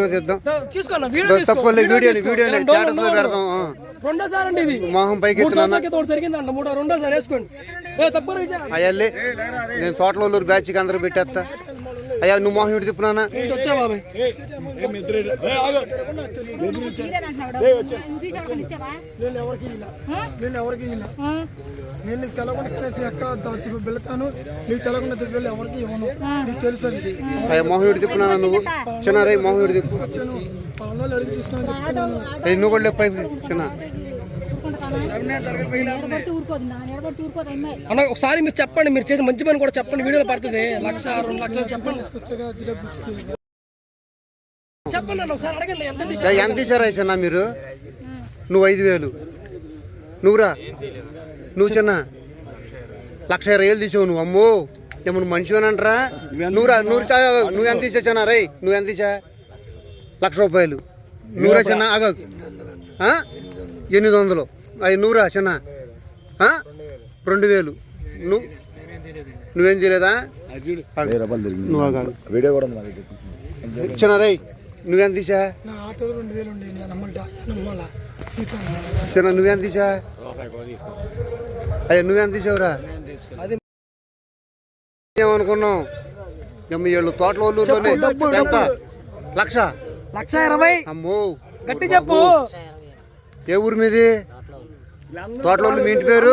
Photo తీద్దాం. తీసుకో. Video video పెడదాం. రెండోసారి అండి ఇది. మొహం పైకి జరిగిందంట. మూడో రెండోసారి వేసుకోండి. ఏ తప్పని విజయ్ అయ్యల్లి నేను తోటలూరు బ్యాచ్కి అందరూ పెట్టేస్తా అయ్యా నువ్వు మొహం ఇటు బాబాయ్? నేను ఎవరికి ఇలా నేను ఎవరికి ఇలా నేను నీకు తెలవకుండా చేసి ఎక్కడ వెళ్తాను. నీకు తెలవకుండా తిప్పి ఎవరికి ఇవ్వను. నీకు తెలుసు అయ్యా మొహం ఇటు తిప్పునానా నువ్వు? చిన్న రే మొహం ఇటు తిప్పు? వాళ్ళు నువ్వు కూడా లేపు పైకి. చిన్న. అన్న ఒకసారి మీరు చెప్పండి మీరు చేసిన మంచి పని కూడా చెప్పండి వీడియోలో పడుతుంది. లక్ష రెండు లక్షలు చెప్పండి. చెప్పండి అన్న ఒకసారి అడగండి ఎంత తీసి- చిన్న మీరు? నువ్వు ఐదు వేలు. నువ్వురా? నువ్వు చిన్న. లక్ష ఇరవై వేలు తీసావు నువ్వు అమ్మో. ఏమన్నా మనిషివేనంటరా? నువ్వురా నూరు చా- నువ్వు ఎంత ఇచ్చా చిన్న? రై నువ్వు ఎంత ఇచ్చా లక్ష రూపాయలు. నూరా చిన్న ఆగ? ఎనిమిది వందలు. అవి నూరా చిన్న? రెండు వేలు. నువ్వు? నువ్వేం చేయలేదా ఆగు. నువ్వు. వీడియో కూడా రై తీసా చిన్న నువ్వెంత తీసా అయ్యా నువ్వెంత తీసావురా ఏమనుకున్నాం ఎమ్మ ఏళ్ళు తోటల ఊళ్ళోనే ఎంత? లక్ష? లక్ష ఇరవై. అమ్మో గట్టి చెప్పు. ఏ ఊరు మీది? తోటల మీ ఇంటి పేరు?